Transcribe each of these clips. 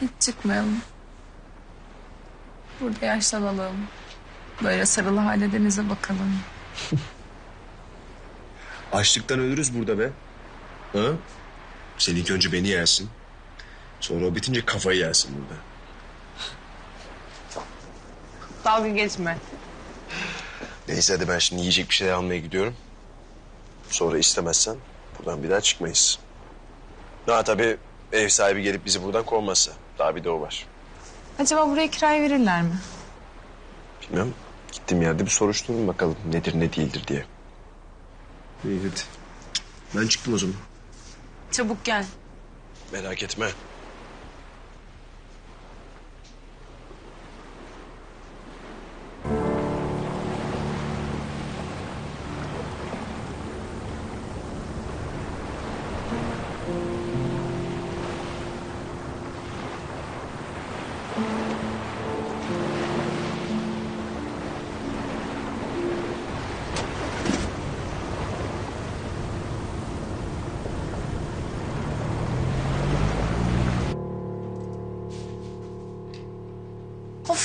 Hiç çıkmayalım. Burada yaşlanalım. Böyle sarılı halde denize bakalım. Açlıktan ölürüz burada be. Ha? Sen ilk önce beni yersin. Sonra o bitince kafayı yersin burada. Dalga geçme. Neyse hadi ben şimdi yiyecek bir şeyler almaya gidiyorum. Sonra istemezsen buradan bir daha çıkmayız. Ha tabii ev sahibi gelip bizi buradan kovmazsa. Daha bir de o var. Acaba buraya kiraya verirler mi? Bilmem. Gittiğim yerde bir soruşturun bakalım nedir ne değildir diye. İyi hadi. Ben çıktım o zaman. Çabuk gel. Merak etme.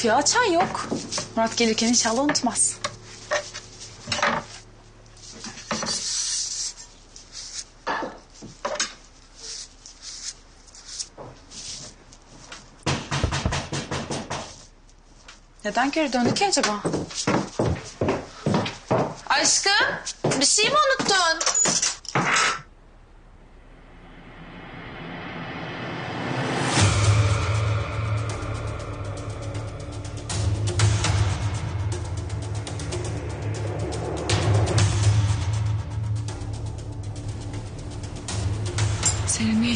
Ya çay yok. Murat gelirken inşallah unutmaz. Neden geri döndü ki acaba? Aşkım bir şey mi unuttun?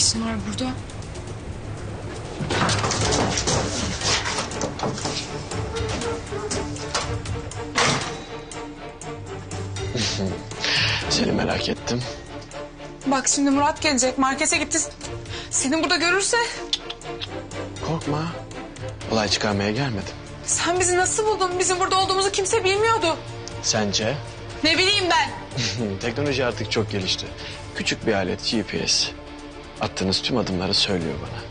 İşin var burada? Seni merak ettim. Bak şimdi Murat gelecek. Markete gitti. Seni burada görürse Korkma. Olay çıkarmaya gelmedim. sen bizi nasıl buldun? Bizim burada olduğumuzu kimse bilmiyordu. Sence? Ne bileyim ben. Teknoloji artık çok gelişti. Küçük bir alet GPS. Attığınız tüm adımları söylüyor bana.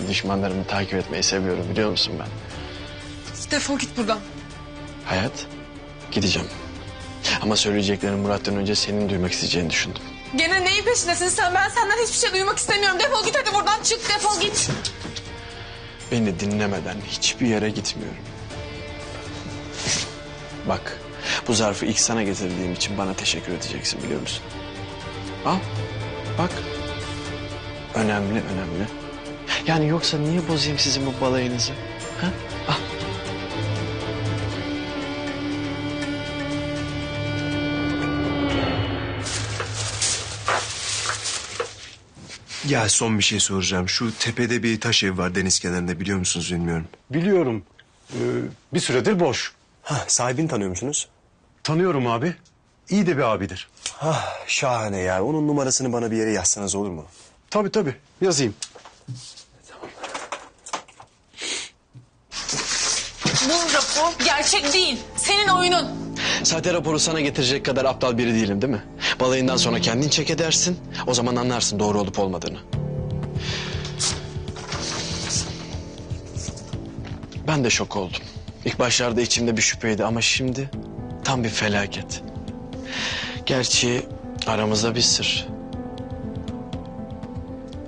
Düşmanlarımı takip etmeyi seviyorum biliyor musun ben? Defol git buradan. Hayat, gideceğim. Ama söyleyeceklerim Murat'tan önce senin duymak isteyeceğini düşündüm. Gene neyin peşindesin sen? Ben senden hiçbir şey duymak istemiyorum. Defol git hadi buradan çık defol git. Beni dinlemeden hiçbir yere gitmiyorum. Bak, bu zarfı ilk sana getirdiğim için bana teşekkür edeceksin biliyor musun? Al, bak. Önemli, önemli. Yani yoksa niye bozayım sizin bu balayınızı? Ha? Al. Ya son bir şey soracağım. Şu tepede bir taş ev var deniz kenarında biliyor musunuz bilmiyorum. Biliyorum. Ee, bir süredir boş. Ha sahibini tanıyor musunuz? Tanıyorum abi. İyi de bir abidir. Ha şahane ya. Onun numarasını bana bir yere yazsanız olur mu? Tabii tabii. Yazayım. Bu rapor gerçek değil. Senin oyunun. Sahte raporu sana getirecek kadar aptal biri değilim değil mi? Balayından sonra kendin çek edersin. O zaman anlarsın doğru olup olmadığını. Ben de şok oldum. İlk başlarda içimde bir şüpheydi ama şimdi tam bir felaket. Gerçi aramızda bir sır.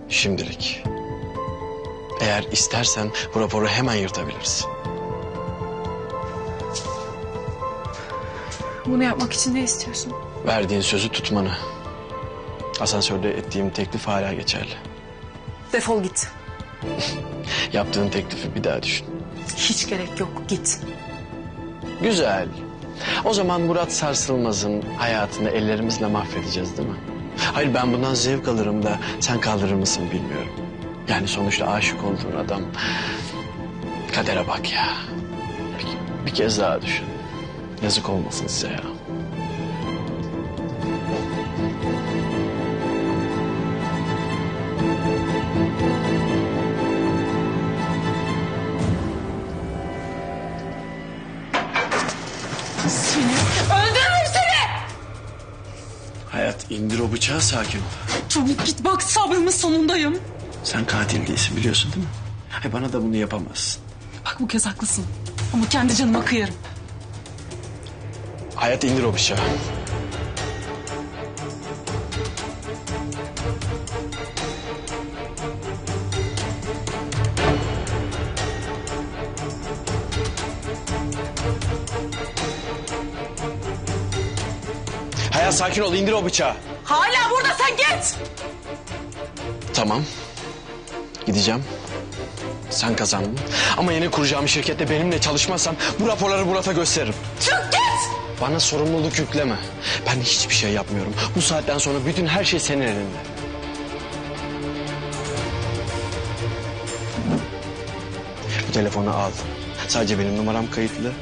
Şimdilik. Eğer istersen bu raporu hemen yırtabilirsin. Bunu yapmak için ne istiyorsun? Verdiğin sözü tutmanı. Asansörde ettiğim teklif hala geçerli. Defol git. Yaptığın teklifi bir daha düşün. Hiç gerek yok git. Güzel. O zaman Murat Sarsılmaz'ın hayatını ellerimizle mahvedeceğiz değil mi? Hayır ben bundan zevk alırım da sen kaldırır mısın bilmiyorum. Yani sonuçta aşık olduğun adam... Kadere bak ya. Bir, bir kez daha düşün. Yazık olmasın size ya. Seni öldürürüm seni. Hayat indir o bıçağı sakin ol. Çabuk git bak sabrımın sonundayım. Sen katil değilsin biliyorsun değil mi? Ay bana da bunu yapamazsın. Bak bu kez haklısın. Ama kendi canıma kıyarım. Hayat indir o bıçağı. Hayat sakin ol indir o bıçağı. Hala burada sen git. Tamam. Gideceğim. Sen kazandın. Ama yeni kuracağım şirkette benimle çalışmazsan bu raporları Murat'a gösteririm. Çık git. Bana sorumluluk yükleme. Ben hiçbir şey yapmıyorum. Bu saatten sonra bütün her şey senin elinde. Bu telefonu al. Sadece benim numaram kayıtlı.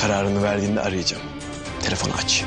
Kararını verdiğinde arayacağım. Telefonu aç.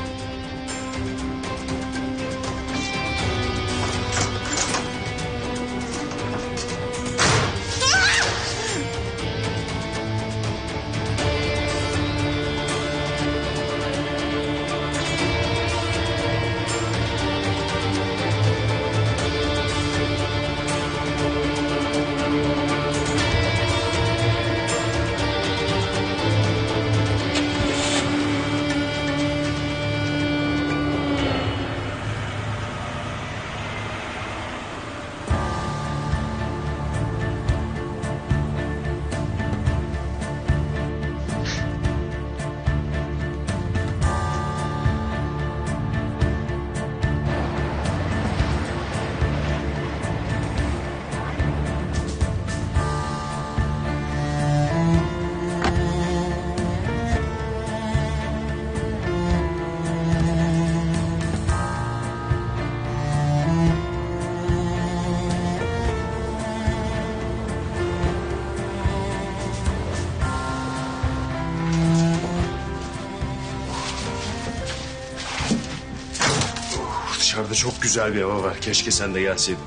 Dışarıda çok güzel bir hava var. Keşke sen de gelseydin.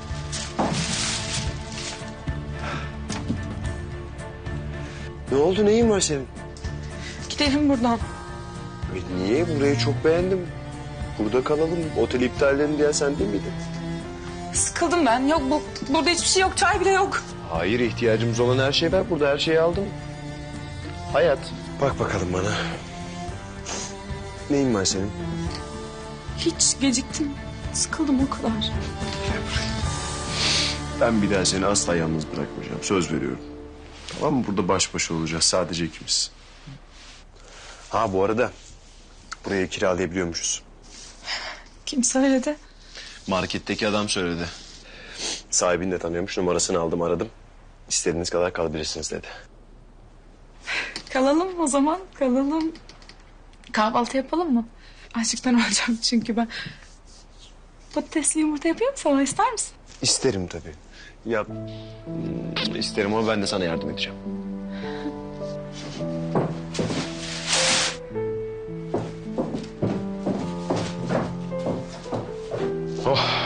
Ne oldu? Neyin var senin? Gidelim buradan. E, niye? Burayı çok beğendim. Burada kalalım. Otel iptallerini diyen sen değil miydin? Sıkıldım ben. Yok bu, burada hiçbir şey yok. Çay bile yok. Hayır ihtiyacımız olan her şey var. Burada her şeyi aldım. Hayat. Bak bakalım bana. Neyin var senin? Hiç geciktim. Sıkıldım o kadar. Ben bir daha seni asla yalnız bırakmayacağım. Söz veriyorum. Tamam mı? Burada baş başa olacağız. Sadece ikimiz. Ha bu arada burayı kiralayabiliyormuşuz. Kim söyledi? Marketteki adam söyledi. Sahibini de tanıyormuş. Numarasını aldım aradım. İstediğiniz kadar kalabilirsiniz dedi. Kalalım o zaman. Kalalım. Kahvaltı yapalım mı? Açlıktan öleceğim çünkü ben patatesli yumurta yapayım mı sana ister misin? İsterim tabii. Ya hmm, isterim ama ben de sana yardım edeceğim. oh.